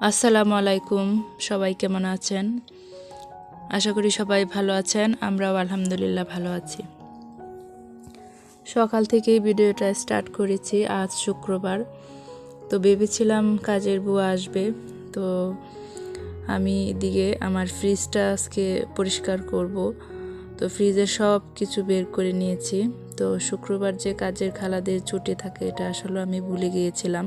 আসসালামু আলাইকুম, সবাই কেমন আছেন? আশা করি সবাই ভালো আছেন, আমরাও আলহামদুলিল্লাহ ভালো আছি। সকাল থেকেই ভিডিওটা স্টার্ট করেছি, আজ শুক্রবার। তো ভেবেছিলাম কাজের বুয়া আসবে, তো আমি এদিকে আমার ফ্রিজটা আজকে পরিষ্কার করব। তো ফ্রিজে সব কিছু বের করে নিয়েছি। তো শুক্রবার যে কাজের খালাদের ছুটি থাকে, এটা আসলে আমি ভুলে গিয়েছিলাম।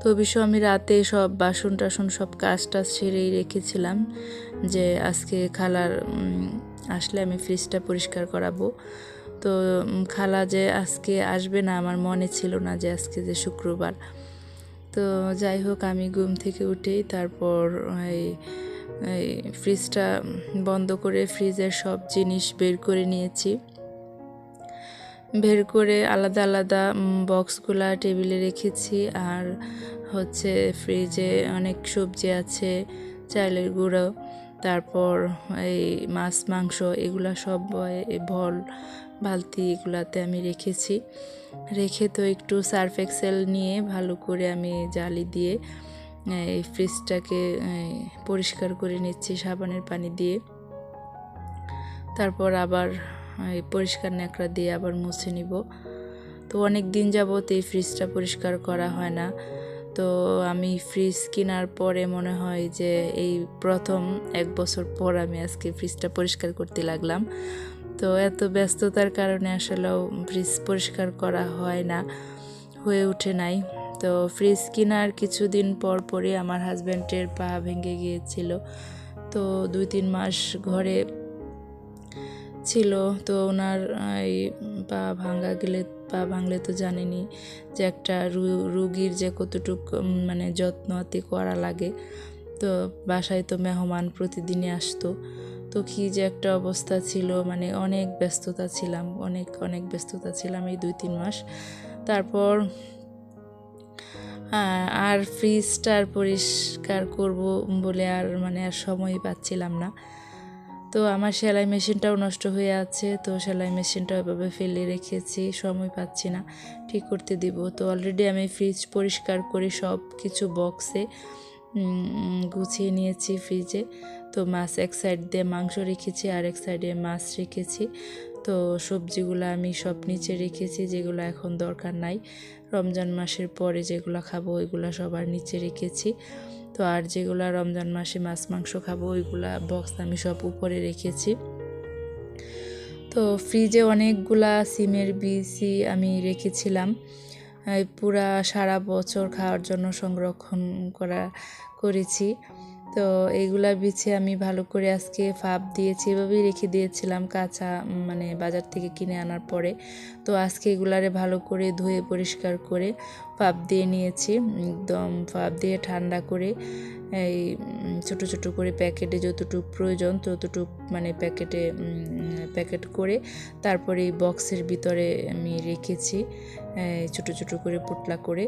তো অবশ্য আমি রাতে সব বাসন টাসন সব কাজ টাজ সেরেই রেখেছিলাম যে আজকে খালার আসলে আমি ফ্রিজটা পরিষ্কার করাবো। তো খালা যে আজকে আসবে না আমার মনে ছিল না যে আজকে যে শুক্রবার। তো যাই হোক, আমি ঘুম থেকে উঠেই তারপর এই এই ফ্রিজটা বন্ধ করে ফ্রিজের সব জিনিস বের করে নিয়েছি। বের করে আলাদা আলাদা বক্সগুলা টেবিলে রেখেছি। আর হচ্ছে ফ্রিজে অনেক সবজি আছে, চালের গুঁড়ো, তারপর এই মাছ, মাংস, এগুলা সব ভল বালতি এগুলাতে আমি রেখেছি। রেখে তো একটু সার্ফ এক্সেল নিয়ে ভালো করে আমি জালি দিয়ে, এই ফ্রিজটাকে পরিষ্কার করে নিচ্ছি সাবানের পানি দিয়ে। তারপর আবার পরিষ্কার ন্যাকড়া দিয়ে আবার মুছে নিব। তো অনেক দিন যাবত এই ফ্রিজটা পরিষ্কার করা হয় না। তো আমি ফ্রিজ কেনার পরে মনে হয় যে এই প্রথম এক বছর পর আমি আজকে ফ্রিজটা পরিষ্কার করতে লাগলাম। তো এত ব্যস্ততার কারণে আসলেও ফ্রিজ পরিষ্কার করা হয় না, হয়ে ওঠে নাই। তো ফ্রিজ কেনার কিছুদিন পর পরই আমার হাজব্যান্ডের পা ভেঙে গিয়েছিল। তো দুই তিন মাস ঘরে ছিল, তো ওনার এই পা ভাঙা গেলে, পা ভাঙলে তো জানেনি যে একটা রুগীর যে কতটুক মানে যত্নআতি করা লাগে। তো বাসায় তো মেহমান প্রতিদিনই আসতো। তো কি যে একটা অবস্থা ছিল মানে অনেক ব্যস্ততা ছিলাম, অনেক অনেক ব্যস্ততা ছিলাম এই দুই, তিন মাস। তারপর আর ফ্রিজটা আর পরিষ্কার করব বলে আর মানে আর সময় পাচ্ছিলাম না। তো আমার সেলাই মেশিনটাও নষ্ট হয়ে আছে, তো সেলাই মেশিনটা এভাবে ফেলে রেখেছি, সময় পাচ্ছি না, ঠিক করতে দিব। তো অলরেডি আমি ফ্রিজ পরিষ্কার করে সব কিছু বক্সে গুছিয়ে নিয়েছি ফ্রিজে তো মাছ এক সাইড দিয়ে মাংস রেখেছি, আর এক সাইডে মাছ রেখেছি। তো সবজিগুলো আমি সব নিচে রেখেছি, যেগুলো এখন দরকার নাই। রমজান মাসের পরে যেগুলো খাব, ওইগুলো সবার নিচে রেখেছি। তো আর যেগুলো রমজান মাসে মাছ, মাংস খাব, ওইগুলা বক্স আমি সব উপরে রেখেছি। তো ফ্রিজে অনেকগুলা সিমের বিচি আমি রেখেছিলাম। পুরা সারা বছর খাওয়ার জন্য সংরক্ষণ করা করেছি। তো এইগুলা বিছে আমি ভালো করে আজকে ফাপ দিয়েছি, এভাবেই রেখে দিয়েছিলাম কাঁচা মানে বাজার থেকে কিনে আনার পরে। তো আজকে এগুলারে ভালো করে ধুয়ে পরিষ্কার করে ফাপ দিয়ে নিয়েছি, একদম ফাপ দিয়ে ঠান্ডা করে এই ছোট ছোট করে প্যাকেটে যতটুকু প্রয়োজন ততটুক মানে প্যাকেটে প্যাকেট করে তারপরে এই বক্সের ভিতরে আমি রেখেছি ছোট ছোট করে পোটলা করে।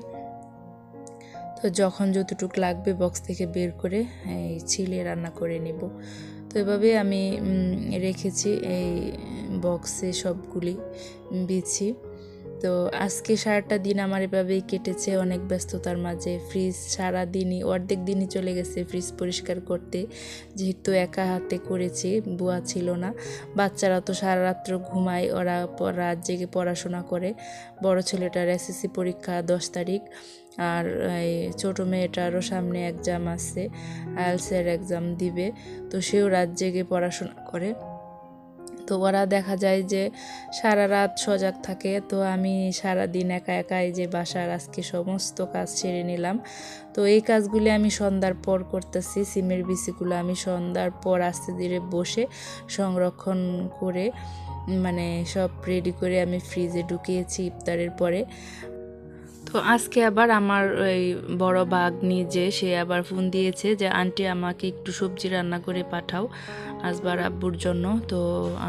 তো যখন যতটুকু লাগবে বক্স থেকে বের করে এই ছিলে রান্না করে নেব। তো এভাবে আমি রেখেছি এই বক্সে সবগুলি বিছি। তো আজকে সারাটা দিন আমার এভাবেই কেটেছে, অনেক ব্যস্ততার মাঝে। ফ্রিজ সারা দিনই অর্ধেক দিনই চলে গেছে ফ্রিজ পরিষ্কার করতে। যেহেতু একা হাতে করেছি, বুয়া ছিল না। বাচ্চারা তো সারা রাত্র ঘুমায়, ওরা রাত জেগে পড়াশোনা করে। বড় ছেলেটার এসএসসি পরীক্ষা দশ তারিখ। আর এই ছোটো মেয়েটারও সামনে এক্সাম আছে আইএলসের এক্সাম দিবে। তো সেও রাত জেগে পড়াশোনা করে। তো ওরা দেখা যায় যে সারা রাত সজাগ থাকে। তো আমি সারা দিন একা একাই যে বাসার আজকে সমস্ত কাজ সেরে নিলাম। তো এই কাজগুলি আমি সন্ধ্যার পর করতেছি। সিমের বিচিগুলো আমি সন্ধ্যার পর আস্তে ধীরে বসে সংরক্ষণ করে মানে সব রেডি করে আমি ফ্রিজে ঢুকিয়েছি ইফতারের পরে। তো আজকে আবার আমার ওই বড় বাঘ নিজে সে আবার ফোন দিয়েছে যে, আন্টি, আমাকে একটু সবজি রান্না করে পাঠাও আসবার আব্বুর জন্য। তো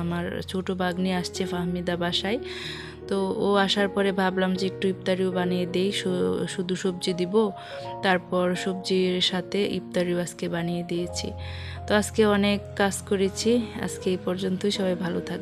আমার ছোট বাঘ নিয়ে আসছে ফাহমিদা বাসায়। তো ও আসার পরে ভাবলাম যে, একটু ইফতারিও বানিয়ে দেই শুধু সবজি দিব। তারপর সবজির সাথে ইফতারিও আজকে বানিয়ে দিয়েছি। তো আজকে অনেক কাজ করেছি। আজকে এই পর্যন্তই। সবাই ভালো থাকবে